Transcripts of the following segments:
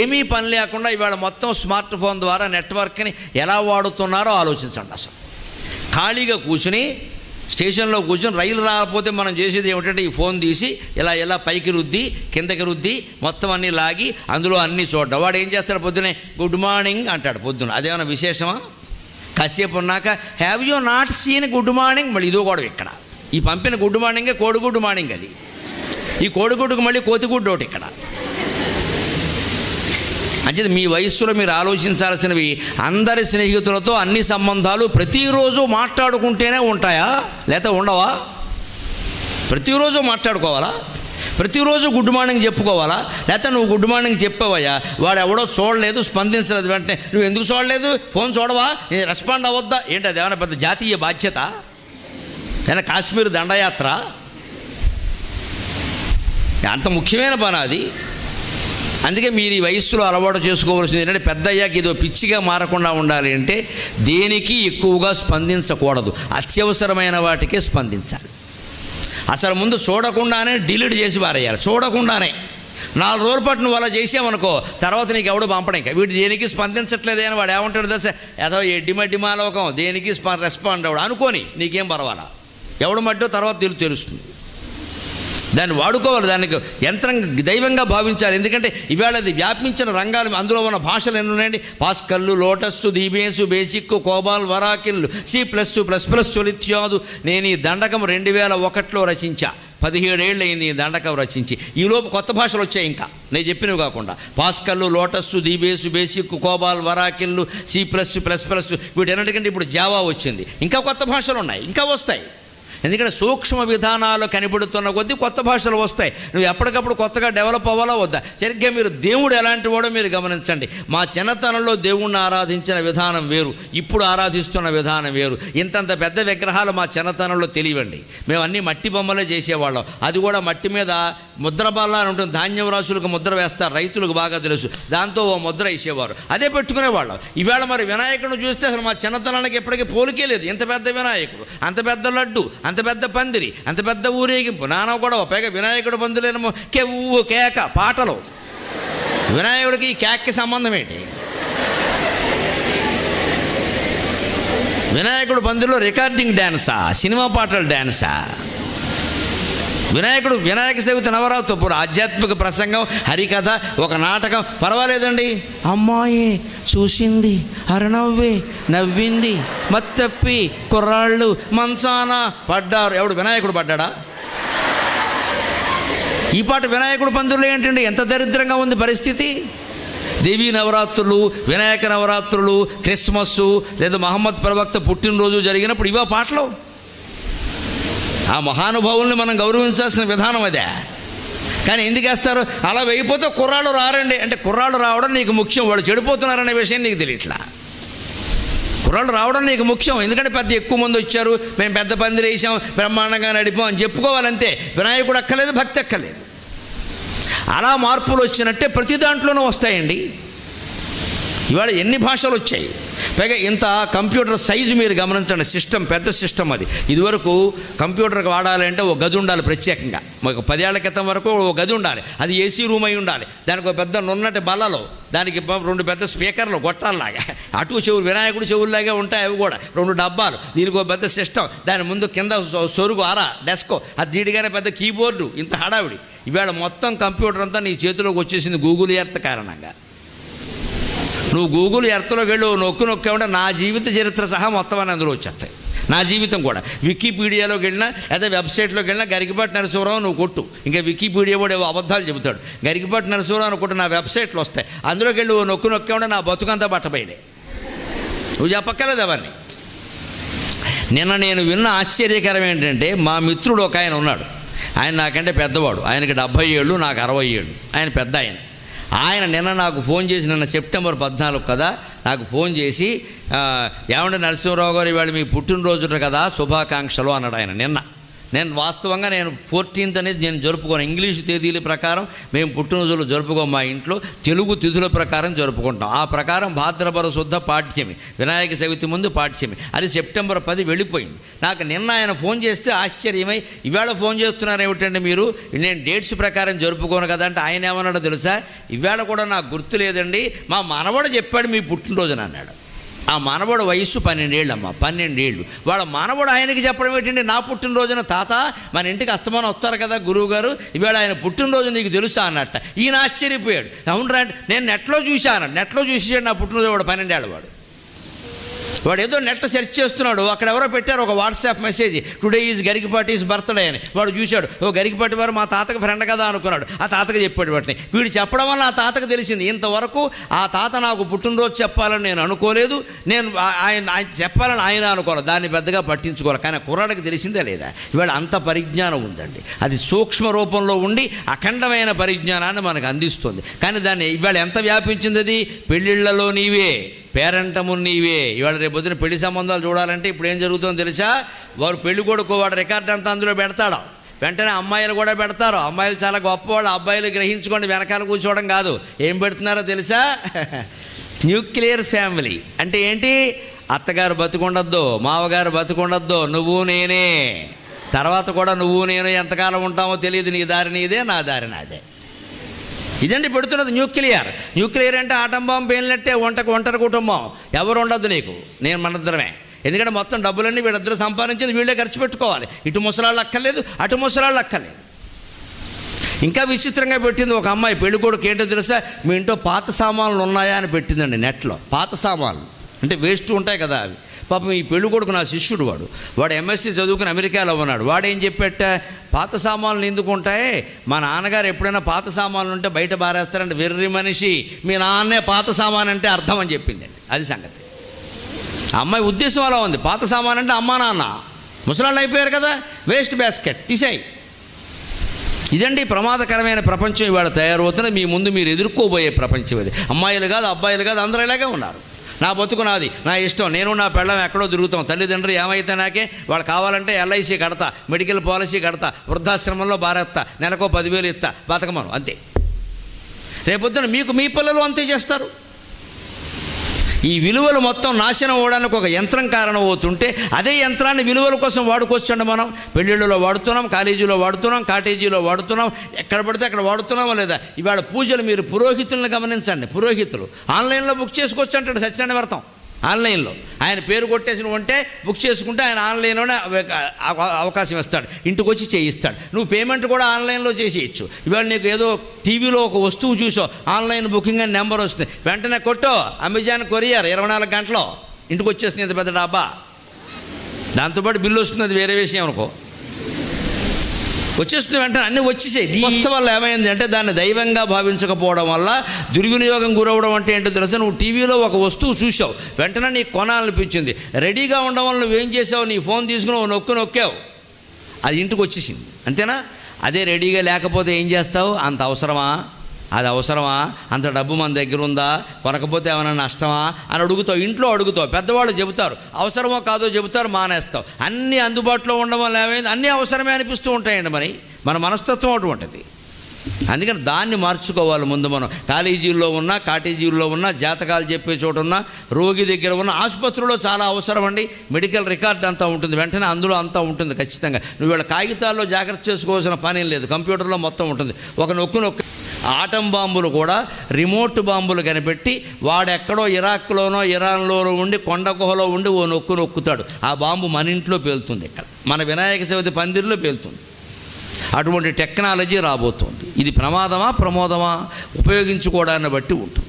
ఏమీ పని లేకుండా ఇవాళ మొత్తం స్మార్ట్ ఫోన్ ద్వారా నెట్వర్క్ని ఎలా వాడుతున్నారో ఆలోచించండి అసలు. ఖాళీగా కూర్చుని స్టేషన్లో కూర్చొని రైలు రాకపోతే మనం చేసేది ఏమిటంటే ఈ ఫోన్ తీసి ఇలా ఇలా పైకి రుద్ది కిందకి రుద్ది మొత్తం అన్నీ లాగి అందులో అన్నీ చూడడం. వాడు ఏం చేస్తాడు పొద్దునే గుడ్ మార్నింగ్ అంటాడు పొద్దున అదేమైనా విశేషమా? కాసేపు ఉన్నాక have you not seen good morning? మళ్ళీ ఇదో కూడా ఇక్కడ. ఈ పంపిన గుడ్ మార్నింగే కోడిగుడ్డు మార్నింగ్ అది. ఈ కోడిగుడ్డుకు మళ్ళీ కోతిగుడ్డు ఒకటి ఇక్కడ. అంచేది మీ వయస్సులో మీరు ఆలోచించాల్సినవి అందరి స్నేహితులతో అన్ని సంబంధాలు ప్రతిరోజు మాట్లాడుకుంటేనే ఉంటాయా? లేకపోతే ఉండవా? ప్రతిరోజు మాట్లాడుకోవాలా? ప్రతిరోజు గుడ్ మార్నింగ్ చెప్పుకోవాలా? లేకపోతే నువ్వు గుడ్ మార్నింగ్ చెప్పావయ్యా. వాడు ఎవడో చూడలేదు స్పందించలేదు వెంటనే. నువ్వు ఎందుకు చూడలేదు? ఫోన్ చూడవా? నేను రెస్పాండ్ అవ్వద్దా? ఏంటి అది ఏమైనా పెద్ద జాతీయ బాధ్యత? ఏదైనా కాశ్మీర్ దండయాత్ర? అంత ముఖ్యమైన పని అది. అందుకే మీరు ఈ వయస్సులో అలవాటు చేసుకోవాల్సింది ఏంటంటే పెద్ద అయ్యాక ఏదో పిచ్చిగా మారకుండా ఉండాలి అంటే దేనికి ఎక్కువగా స్పందించకూడదు. అత్యవసరమైన వాటికే స్పందించాలి. అసలు ముందు చూడకుండానే డిలీట్ చేసి పారేయాలి. చూడకుండానే. నాలుగు రోజుల పాటు నువ్వు అలా చేసావనుకో తర్వాత నీకు ఎవడు పంపడం ఇంకా. వీడు దేనికి స్పందించట్లేదే అని వాడు ఏమంటాడు తెలుసా? ఏదో ఎడ్డి మడ్డి మాలోకం దేనికి స్ప రెస్పాండ్ అవడు అనుకోని నీకేం పర్వాలా? ఎవడు మడ్డో తర్వాత తెలుస్తుంది. దాన్ని వాడుకోవాలి దానికి యంత్రం దైవంగా భావించాలి. ఎందుకంటే ఇవాళ అది వ్యాపించిన రంగాలు అందులో ఉన్న భాషలు ఎన్ని ఉన్నాయండి? పాస్కల్లు లోటస్సు దీబేసు బేసిక్ కోబాల్ వరాకిల్లు సి ప్లస్ ప్లస్ ప్లస్ లిత్యాదు నేను ఈ దండకం రెండు వేల ఒకటిలో రచించా. పదిహేడేళ్ళు అయింది ఈ దండకం రచించి. ఈలోపు కొత్త భాషలు వచ్చాయి ఇంకా. నేను చెప్పినవి కాకుండా పాస్కల్లు లోటస్సు దీబేసు బేసిక్ కోబాల్ వరాకిల్లు సి ప్లస్ ప్లస్ ప్లస్ వీటన్నిటికంటే ఇప్పుడు జావా వచ్చింది. ఇంకా కొత్త భాషలు ఉన్నాయి ఇంకా వస్తాయి. ఎందుకంటే సూక్ష్మ విధానాలు కనిపెడుతున్న కొద్దీ కొత్త భాషలు వస్తాయి. నువ్వు ఎప్పటికప్పుడు కొత్తగా డెవలప్ అవ్వాలా వద్దా. సరిగ్గా మీరు దేవుడు ఎలాంటి వాడో మీరు గమనించండి. మా చిన్నతనంలో దేవుణ్ణి ఆరాధించిన విధానం వేరు. ఇప్పుడు ఆరాధిస్తున్న విధానం వేరు. ఇంతంత పెద్ద విగ్రహాలు మా చిన్నతనంలో తెలియండి మేము అన్నీ మట్టి బొమ్మలే చేసేవాళ్ళం. అది కూడా మట్టి మీద ముద్ర బల్ల అని ఉంటుంది. ధాన్యం రాసులకు ముద్ర వేస్తారు. రైతులకు బాగా తెలుసు. దాంతో ఓ ముద్ర వేసేవారు. అదే పెట్టుకునేవాళ్ళం. ఈవేళ మరి వినాయకుడిని చూస్తే అసలు మా చిన్నతనానికి ఎప్పటికీ పోలికే లేదు. ఇంత పెద్ద వినాయకుడు అంత పెద్ద లడ్డు అంత పెద్ద పందిరి అంత పెద్ద ఊరేగింపు. నానా గొడవ పైగా వినాయకుడు పందులేనమో కెవ్వు కేక పాటలు. వినాయకుడికి ఈ కేక్కి సంబంధం ఏంటి? వినాయకుడు పందిలో రికార్డింగ్ డ్యాన్సా సినిమా పాటల డ్యాన్సా వినాయకుడు వినాయక చవితి నవరాత్రి ఇప్పుడు ఆధ్యాత్మిక ప్రసంగం హరికథ ఒక నాటకం. పర్వాలేదండి? అమ్మాయి చూసింది అరనవ్వే నవ్వింది మత్తప్పి కుర్రాళ్ళు మంచాన పడ్డారు. ఎవడు వినాయకుడు పడ్డాడా? ఈ పాట వినాయకుడు పందులు ఏంటండి? ఎంత దరిద్రంగా ఉంది పరిస్థితి. దేవీ నవరాత్రులు వినాయక నవరాత్రులు క్రిస్మస్ లేదా మహమ్మద్ ప్రవక్త పుట్టినరోజు జరిగినప్పుడు ఇవో పాటలు. ఆ మహానుభావుల్ని మనం గౌరవించాల్సిన విధానం అదే. కానీ ఎందుకు వేస్తారు? అలా వెయ్యిపోతే కుర్రాళ్ళు రారండి. అంటే కుర్రాళ్ళు రావడం నీకు ముఖ్యం. వాళ్ళు చెడిపోతున్నారనే విషయం నీకు తెలియట్లా. కుర్రాళ్ళు రావడం నీకు ముఖ్యం. ఎందుకంటే పెద్ద ఎక్కువ మంది వచ్చారు. మేము పెద్ద పందిరి వేసాం బ్రహ్మాండంగా నడిపాం అని చెప్పుకోవాలంతే. వినాయకుడు అక్కలేదు భక్తి అక్కలేదు అలా మార్పులు వచ్చినట్టే ప్రతి దాంట్లోనూ వస్తాయండి. ఇవాళ ఎన్ని భాషలు వచ్చాయి? పైగా ఇంత కంప్యూటర్ సైజు మీరు గమనించండి సిస్టమ్ పెద్ద సిస్టమ్ అది. ఇదివరకు కంప్యూటర్కి వాడాలంటే ఒక గది ఉండాలి ప్రత్యేకంగా. ఒక పదేళ్ళ క్రితం వరకు ఒక గది ఉండాలి. అది ఏసీ రూమ్ అయి ఉండాలి. దానికి ఒక పెద్ద నున్నటి బల్లలు దానికి రెండు పెద్ద స్పీకర్లు గొట్టాలలాగా అటు చెవులు వినాయకుడు చెవుల్లాగే ఉంటాయి అవి కూడా. రెండు డబ్బాలు దీనికి ఒక పెద్ద సిస్టమ్. దాని ముందు కింద సొరుగు అర డెస్కో. అది దీడిగానే పెద్ద కీబోర్డు ఇంత హడావిడి. ఇవాళ మొత్తం కంప్యూటర్ అంతా నీ చేతిలోకి వచ్చేసింది గూగుల్ ఎర్త్ కారణంగా. నువ్వు గూగుల్ ఎర్త్లోకి వెళ్ళు నొక్కు నొక్కామంటే నా జీవిత చరిత్ర సహా మొత్తం అని అందులో వచ్చేస్తాయి. నా జీవితం కూడా. వికీపీడియాలోకి వెళ్ళినా లేదా వెబ్సైట్లోకి వెళ్ళినా గరికపాటి నరసింహరావు నువ్వు కొట్టు. ఇంకా వికీపీడియా కూడా ఏవో అబద్ధాలు చెబుతాడు. గరికపాటి నరసింహరావు కొట్టు నా వెబ్సైట్లో వస్తాయి. అందులోకి వెళ్ళి నొక్కు నొక్కామంటే నా బతుకంతా బట్టబయలే. నువ్వు చెప్పక్కర్లేదు అవన్నీ. నిన్న నేను విన్న ఆశ్చర్యకరం ఏంటంటే మా మిత్రుడు ఒక ఆయన ఉన్నాడు. ఆయన నాకంటే పెద్దవాడు. ఆయనకి డెబ్భై ఏళ్ళు నాకు అరవై ఏళ్ళు. ఆయన పెద్ద ఆయన. ఆయన నిన్న నాకు ఫోన్ చేసి నిన్న సెప్టెంబర్ పద్నాలుగు కదా నాకు ఫోన్ చేసి ఏమంటే నరసింహరావు గారు ఇవాళ మీ పుట్టినరోజు కదా శుభాకాంక్షలు అన్నాడు ఆయన నిన్న. నేను వాస్తవంగా నేను ఫోర్టీన్త్ అనేది నేను జరుపుకోను. ఇంగ్లీష్ తేదీల ప్రకారం మేము పుట్టినరోజులు జరుపుకోం మా ఇంట్లో. తెలుగు తిథుల ప్రకారం జరుపుకుంటాం. ఆ ప్రకారం భాద్రపర శుద్ధ పాఠ్యమి వినాయక చవితి ముందు పాఠ్యమి. అది సెప్టెంబర్ పది వెళ్ళిపోయింది. నాకు నిన్న ఆయన ఫోన్ చేస్తే ఆశ్చర్యమై ఇవాళ ఫోన్ చేస్తున్నారు ఏమిటండి మీరు? నేను డేట్స్ ప్రకారం జరుపుకోను కదా అంటే ఆయన ఏమన్నాడో తెలుసా? ఇవాళ కూడా నాకు గుర్తు లేదండి. మా మనవడు చెప్పాడు మీ పుట్టినరోజున అన్నాడు. ఆ మనవడు వయస్సు పన్నెండేళ్ళమ్మ పన్నెండేళ్ళు. వాళ్ళ మనవడు ఆయనకి చెప్పడం ఏంటంటే నా పుట్టినరోజున తాత మన ఇంటికి అస్తమానం వస్తారు కదా గురువు గారు ఇవాళ ఆయన పుట్టినరోజు నీకు తెలుసా? అన్నట్ట. ఈయన ఆశ్చర్యపోయాడు. అవును రా నేను నెట్లో చూశాను నెట్లో చూసాడు నా పుట్టినరోజు వాడు పన్నెండేళ్ళ వాడు వాడు ఏదో నెట్ సెర్చ్ చేస్తున్నాడు. అక్కడ ఎవరో పెట్టారు ఒక WhatsApp message. Today is Garikapati is birthday అని. వాడు చూశాడు. ఓ గరికిపాటి వారు మా తాతకు ఫ్రెండ్ కదా అనుకున్నాడు. ఆ తాతకు చెప్పాడు వాటిని. వీడు చెప్పడం వల్ల ఆ తాతకు తెలిసింది. ఇంతవరకు ఆ తాత నాకు పుట్టినరోజు చెప్పాలని నేను అనుకోలేదు. నేను ఆయన ఆయన చెప్పాలని ఆయన అనుకోవాలి దాన్ని పెద్దగా పట్టించుకోవాలి కానీ కుర్రాడికి తెలిసిందే లేదా? ఇవాళ అంత పరిజ్ఞానం ఉందండి. అది సూక్ష్మ రూపంలో ఉండి అఖండమైన పరిజ్ఞానాన్ని మనకు అందిస్తుంది. కానీ దాన్ని ఇవాళ ఎంత వ్యాపించింది అది? పెళ్ళిళ్ళలో నీవే. పేరంటము నీవే. ఇవాళ రేపు పొద్దున పెళ్ళి సంబంధాలు చూడాలంటే ఇప్పుడు ఏం జరుగుతుందో తెలుసా? వారు పెళ్ళి కొడుకు వాడు రికార్డ్ అంతా అందులో పెడతాడు. వెంటనే అమ్మాయిలు కూడా పెడతారు. అమ్మాయిలు చాలా గొప్పవాళ్ళు. అబ్బాయిలు గ్రహించుకోండి వెనకాల కూర్చోవడం కాదు. ఏం పెడుతున్నారో తెలుసా? Nuclear family. అంటే ఏంటి? అత్తగారు బతుకుండద్దు మావగారు బతుకుండద్దు నువ్వు నేనే. తర్వాత కూడా నువ్వు నేను ఎంతకాలం ఉంటామో తెలియదు. నీ దారి నీదే నా దారి నాదే. ఇదండి పెడుతున్నది న్యూక్లియర్. న్యూక్లియర్ అంటే ఆటం బాంబు పేలినట్టే వంటకు ఒంటరి కుటుంబం. ఎవరు ఉండద్దు నీకు. నేను మనందరమే. ఎందుకంటే మొత్తం డబ్బులన్నీ వీళ్ళిద్దరు సంపాదించింది వీళ్ళే ఖర్చు పెట్టుకోవాలి. ఇటు ముసలాళ్ళు అక్కర్లేదు అటు ముసలాళ్ళు అక్కర్లేదు. ఇంకా విచిత్రంగా పెట్టింది ఒక అమ్మాయి. పెళ్ళికొడుకు ఏంటో తెలుసా? మీ ఇంట్లో పాత సామాన్లు ఉన్నాయా అని పెట్టిందండి నెట్లో. పాత సామాన్లు. అంటే వేస్ట్ ఉంటాయి కదా అవి. పాపం ఈ పెళ్ళికొడుకు నా శిష్యుడు వాడు. వాడు ఎంఎస్సీ చదువుకుని అమెరికాలో ఉన్నాడు. వాడు ఏం చెప్పేట పాత సామాన్లు ఎందుకు ఉంటాయి? మా నాన్నగారు ఎప్పుడైనా పాత సామాన్లు ఉంటే బయట బారేస్తారంటే వెర్రి మనిషి మీ నాన్నే పాత సామాన్ అంటే అర్థం అని చెప్పిందండి. అది సంగతి. అమ్మాయి ఉద్దేశం అలా ఉంది. పాత సామాన్ అంటే అమ్మా నాన్న. ముసలాళ్ళు అయిపోయారు కదా? వేస్ట్ బాస్కెట్ తీసేయి. ఇదండి ప్రమాదకరమైన ప్రపంచం ఇవాళ తయారవుతున్నది. మీ ముందు మీరు ఎదుర్కోబోయే ప్రపంచం ఇది. అమ్మాయిలు కాదు అబ్బాయిలు కాదు అందరూ ఇలాగే ఉన్నారు. నా బతుకు నాది నా ఇష్టం. నేను నా పెళ్ళం ఎక్కడో తిరుగుతాం. తల్లిదండ్రులు ఏమైతే నాకే? వాళ్ళు కావాలంటే ఎల్ఐసి కడతా మెడికల్ పాలసీ కడతా వృద్ధాశ్రమంలో బారేస్తా నెలకో పదివేలు ఇస్తా బతకమను అంతే. రేపొద్దున మీకు మీ పిల్లలు అంతే చేస్తారు. ఈ విలువలు మొత్తం నాశనం అవ్వడానికి ఒక యంత్రం కారణం అవుతుంటే అదే యంత్రాన్ని విలువల కోసం వాడుకోవచ్చండి మనం. పెళ్ళిళ్ళలో వాడుతున్నాం కాలేజీలో వాడుతున్నాం కాటేజీలో వాడుతున్నాం ఎక్కడ పడితే అక్కడ వాడుతున్నామా లేదా? ఇవాళ పూజలు మీరు పురోహితులను గమనించండి పురోహితులు. ఆన్లైన్లో బుక్ చేసుకోవచ్చు అంటాడు సత్యనారాయణ వ్రతం. ఆన్లైన్లో. ఆయన పేరు కొట్టేసిన ఉంటే బుక్ చేసుకుంటే ఆయన ఆన్లైన్లోనే అవకాశం ఇస్తాడు. ఇంటికి వచ్చి చేయిస్తాడు. నువ్వు పేమెంట్ కూడా ఆన్లైన్లో చేసేయచ్చు. ఇవాళ నీకు ఏదో టీవీలో ఒక వస్తువు చూసో ఆన్లైన్ బుకింగ్ అని నెంబర్ వస్తుంది. వెంటనే కొట్టో. అమెజాన్ కొరియర్ ఇరవై నాలుగు గంటలో. ఇంటికి వచ్చేస్తుంది ఇంత పెద్ద డబ్బా. దాంతోపాటు బిల్లు వస్తుంది. అది వేరే విషయం అనుకో. వచ్చేస్తుంది వెంటనే అన్నీ వచ్చేసాయి దీని వల్ల ఏమైంది అంటే దాన్ని దైవంగా భావించకపోవడం వల్ల దుర్వినియోగం గురవడం అంటే ఏంటో తెలుసా? నువ్వు టీవీలో ఒక వస్తువు చూసావు వెంటనే నీకు కొనాలనిపించింది. రెడీగా ఉండడం వల్ల నువ్వేం చేసావు నీ ఫోన్ తీసుకుని నొక్కు నొక్కావు. అది ఇంటికి వచ్చేసింది. అంతేనా? అదే రెడీగా లేకపోతే ఏం చేస్తావు? అంత అవసరమా? అది అవసరమా? అంత డబ్బు మన దగ్గర ఉందా? కొనకపోతే ఏమైనా నష్టమా? అని అడుగుతావు. ఇంట్లో అడుగుతావు. పెద్దవాళ్ళు చెబుతారు. అవసరమో కాదో చెబుతారు మానేస్తావు. అన్నీ అందుబాటులో ఉండడం వల్ల ఏమైంది? అన్నీ అవసరమే అనిపిస్తూ ఉంటాయండి మరి. మన మనస్తత్వం అటువంటిది. అందుకని దాన్ని మార్చుకోవాలి ముందు మనం. కాలేజీల్లో ఉన్నా కాటేజీల్లో ఉన్నా జాతకాలు చెప్పే చోట ఉన్నా రోగి దగ్గర ఉన్న ఆసుపత్రిలో చాలా అవసరం అండి. మెడికల్ రికార్డ్ అంతా ఉంటుంది. వెంటనే అందులో అంతా ఉంటుంది ఖచ్చితంగా. నువ్వు వీళ్ళ కాగితాల్లో జాగ్రత్త చేసుకోవాల్సిన పని లేదు. కంప్యూటర్లో మొత్తం ఉంటుంది. ఒక నొక్కు నొక్కు ఆటం బాంబులు కూడా రిమోట్ బాంబులు కనిపెట్టి వాడెక్కడో ఇరాక్లోనో ఇరాన్లోనో ఉండి కొండ గుహలో ఉండి ఓ నొక్కు నొక్కుతాడు. ఆ బాంబు మన ఇంట్లో పేలుతుంది ఇక్కడ. మన వినాయక చవితి పందిరిలో పేలుతుంది. అటువంటి టెక్నాలజీ రాబోతోంది. ఇది ప్రమాదమా ప్రమోదమా? ఉపయోగించుకోవడాన్ని బట్టి ఉంటుంది.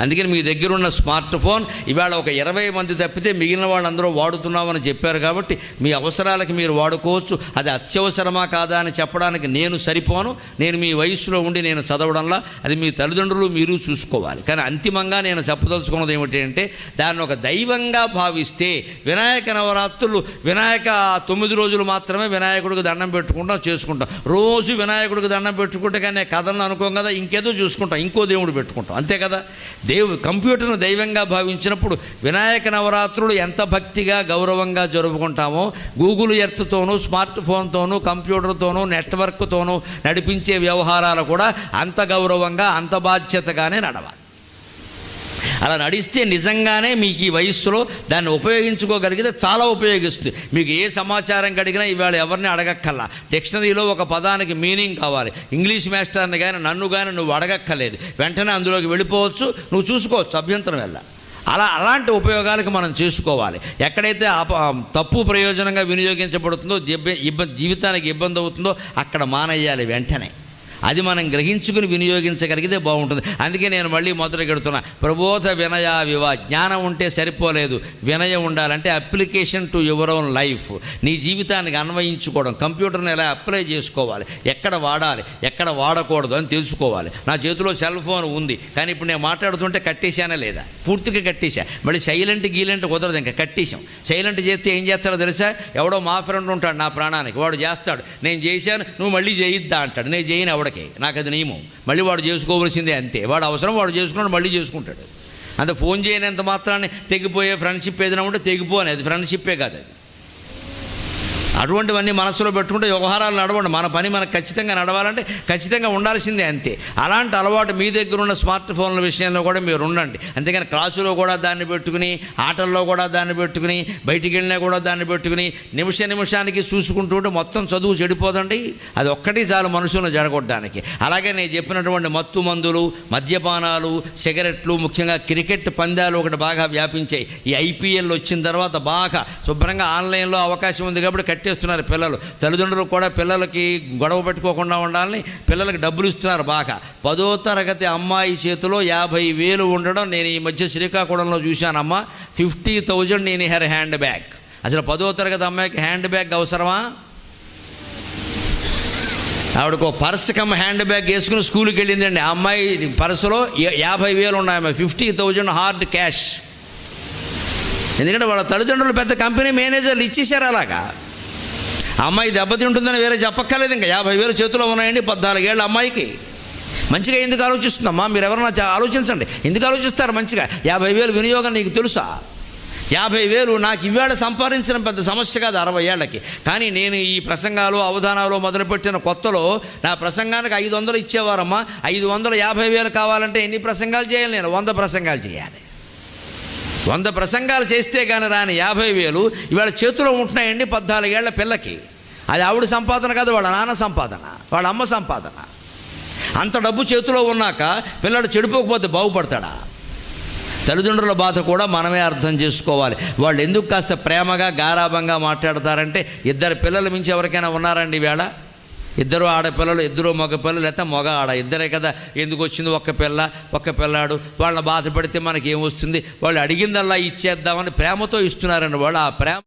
అందుకని మీ దగ్గర ఉన్న స్మార్ట్ ఫోన్ ఇవాళ ఒక ఇరవై మంది తప్పితే మిగిలిన వాళ్ళందరూ వాడుతున్నామని చెప్పారు కాబట్టి మీ అవసరాలకి మీరు వాడుకోవచ్చు. అది అత్యవసరమా కాదా అని చెప్పడానికి నేను సరిపోను. నేను మీ వయసులో ఉండి నేను చదవడంలా అది మీ తల్లిదండ్రులు మీరు చూసుకోవాలి. కానీ అంతిమంగా నేను చెప్పదలుచుకున్నది ఏమిటి అంటే దాన్ని ఒక దైవంగా భావిస్తే వినాయక నవరాత్రులు వినాయక తొమ్మిది రోజులు మాత్రమే వినాయకుడికి దండం పెట్టుకుంటాం చేసుకుంటాం. రోజు వినాయకుడికి దండం పెట్టుకుంటే కానీ కథలను అనుకోం కదా ఇంకేదో చూసుకుంటాం ఇంకో దేవుడు పెట్టుకుంటాం. అంతే కదా? దేవు కంప్యూటర్ను దైవంగా భావించినప్పుడు వినాయక నవరాత్రులు ఎంత భక్తిగా గౌరవంగా జరుపుకుంటామో గూగుల్ ఎర్త్తోనూ స్మార్ట్ ఫోన్తోనూ కంప్యూటర్తోనూ నెట్వర్క్తోనూ నడిపించే వ్యవహారాలు కూడా అంత గౌరవంగా అంత బాధ్యతగానే నడవాలి. అలా నడిస్తే నిజంగానే మీకు ఈ వయస్సులో దాన్ని ఉపయోగించుకోగలిగితే చాలా ఉపయోగిస్తుంది. మీకు ఏ సమాచారం కడిగినా ఇవాళ ఎవరిని అడగక్కల్లా డిక్షనరీలో ఒక పదానికి మీనింగ్ కావాలి. ఇంగ్లీష్ మాస్టర్ని కానీ నన్ను కానీ నువ్వు అడగక్కర్లేదు. వెంటనే అందులోకి వెళ్ళిపోవచ్చు. నువ్వు చూసుకోవచ్చు అభ్యంతరం వెళ్ళ అలా అలాంటి ఉపయోగాలకు మనం చేసుకోవాలి. ఎక్కడైతే అప తప్పు ప్రయోజనంగా వినియోగించబడుతుందో ఇబ్బంది జీవితానికి ఇబ్బంది అవుతుందో అక్కడ మానేయాలి వెంటనే. అది మనం గ్రహించుకుని వినియోగించగలిగితే బాగుంటుంది. అందుకే నేను మళ్ళీ మొదలుగెడుతున్నా ప్రబోధ వినయ వివా జ్ఞానం ఉంటే సరిపోలేదు. వినయం ఉండాలంటే application to your own life. నీ జీవితానికి అన్వయించుకోవడం కంప్యూటర్ని ఎలా అప్లై చేసుకోవాలి ఎక్కడ వాడాలి ఎక్కడ వాడకూడదు అని తెలుసుకోవాలి. నా చేతిలో సెల్ ఫోన్ ఉంది కానీ ఇప్పుడు నేను మాట్లాడుతుంటే కట్టేశానా లేదా? పూర్తిగా కట్టేశా. మళ్ళీ సైలెంట్ గీలెంట్ కుదరదు ఇంకా కట్టేశాం. సైలెంట్ చేస్తే ఏం చేస్తాడో తెలుసా? ఎవడో మా ఫ్రెండ్ ఉంటాడు నా ప్రాణానికి వాడు చేస్తాడు. నేను చేశాను నువ్వు మళ్ళీ చేయిద్దా అంటాడు. నేను చేయను ఎవడికి నాకు అది నియమం. మళ్ళీ వాడు చేసుకోవలసిందే అంతే. వాడు అవసరం వాడు చేసుకున్నాడు మళ్ళీ చేసుకుంటాడు. అంత ఫోన్ చేయనంత మాత్రాన్ని తెగిపోయే ఫ్రెండ్షిప్ ఏదైనా ఉంటే తెగిపోనే అది ఫ్రెండ్షిప్పే కాదు అది. అటువంటివన్నీ మనసులో పెట్టుకుంటే వ్యవహారాలు నడవండి. మన పని మనకు ఖచ్చితంగా నడవాలంటే ఖచ్చితంగా ఉండాల్సిందే అంతే. అలాంటి అలవాటు మీ దగ్గర ఉన్న స్మార్ట్ ఫోన్ల విషయంలో కూడా మీరు ఉండండి. అంతేకాని క్లాసులో కూడా దాన్ని పెట్టుకుని ఆటల్లో కూడా దాన్ని పెట్టుకుని బయటికి వెళ్ళినా కూడా దాన్ని పెట్టుకుని నిమిష నిమిషానికి చూసుకుంటుంటే మొత్తం చదువు చెడిపోదండి. అది ఒక్కటి చాలు మనుషులను జరగొట్టడానికి. అలాగే నేను చెప్పినటువంటి మత్తు మందులు మద్యపానాలు సిగరెట్లు ముఖ్యంగా క్రికెట్ పందాలు ఒకటి బాగా వ్యాపించాయి. ఈ ఐపీఎల్ వచ్చిన తర్వాత బాగా శుభ్రంగా ఆన్లైన్లో అవకాశం ఉంది కాబట్టి కట్టి కట్టేస్తున్నారు పిల్లలు. తల్లిదండ్రులు కూడా పిల్లలకి గొడవ పెట్టుకోకుండా ఉండాలని పిల్లలకి డబ్బులు ఇస్తున్నారు బాగా. పదో తరగతి అమ్మాయి చేతిలో యాభై వేలు ఉండడం నేను ఈ మధ్య శ్రీకాకుళంలో చూశానమ్మా. ఫిఫ్టీ థౌజండ్ నేను హెర్ హ్యాండ్ బ్యాగ్. అసలు పదో తరగతి అమ్మాయికి హ్యాండ్ బ్యాగ్ అవసరమా? ఆవిడకు పర్స్ కమ్ హ్యాండ్ బ్యాగ్ వేసుకుని స్కూల్కి వెళ్ళిందండి. ఆ అమ్మాయి పర్సులో యాభై వేలు ఉన్నాయి ఫిఫ్టీ థౌజండ్ హార్డ్ క్యాష్. ఎందుకంటే వాళ్ళ తల్లిదండ్రులు పెద్ద కంపెనీ మేనేజర్లు ఇచ్చేశారు అలాగా. అమ్మాయి దెబ్బతింటుందని వేరే చెప్పక్కర్లేదు ఇంకా. యాభై వేలు చేతిలో ఉన్నాయండి పద్నాలుగేళ్ళ అమ్మాయికి. మంచిగా ఎందుకు ఆలోచిస్తుందమ్మా మీరు ఎవరన్నా ఆలోచించండి. ఎందుకు ఆలోచిస్తారు మంచిగా? యాభై వేలు వినియోగం నీకు తెలుసా? యాభై వేలు నాకు ఇవాళ సంపాదించిన పెద్ద సమస్య కాదు అరవై ఏళ్ళకి. కానీ నేను ఈ ప్రసంగాలు అవధానాలు మొదలుపెట్టిన కొత్తలో నా ప్రసంగానికి ఐదు వందలు ఇచ్చేవారమ్మా. ఐదు వందలు యాభై వేలు కావాలంటే ఎన్ని ప్రసంగాలు చేయాలి నేను? వంద ప్రసంగాలు చేయాలి. వంద ప్రసంగాలు చేస్తే కానీ రాని యాభై వేలు ఇవాళ చేతిలో ఉంటున్నాయండి పద్నాలుగేళ్ళ పిల్లకి. అది ఆవిడ సంపాదన కాదు వాళ్ళ నాన్న సంపాదన వాళ్ళ అమ్మ సంపాదన. అంత డబ్బు చేతిలో ఉన్నాక పిల్లడు చెడిపోకపోతే బాగుపడతాడా? తల్లిదండ్రుల బాధ కూడా మనమే అర్థం చేసుకోవాలి. వాళ్ళు ఎందుకు కాస్త ప్రేమగా గారాభంగా మాట్లాడతారంటే ఇద్దరు పిల్లలు మించి ఎవరికైనా ఉన్నారండి ఈవేళ ఇద్దరు ఆడపిల్లలు ఇద్దరు మగ పిల్లలు లేకపోతే మగ ఆడ ఇద్దరే కదా. ఎందుకు వచ్చింది ఒక్క పిల్ల? ఒక్క పిల్లాడు. వాళ్ళని బాధపడితే మనకి ఏమొస్తుంది వాళ్ళు అడిగిందల్లా ఇచ్చేద్దామని ప్రేమతో ఇస్తున్నారండి వాళ్ళు. ఆ ప్రేమ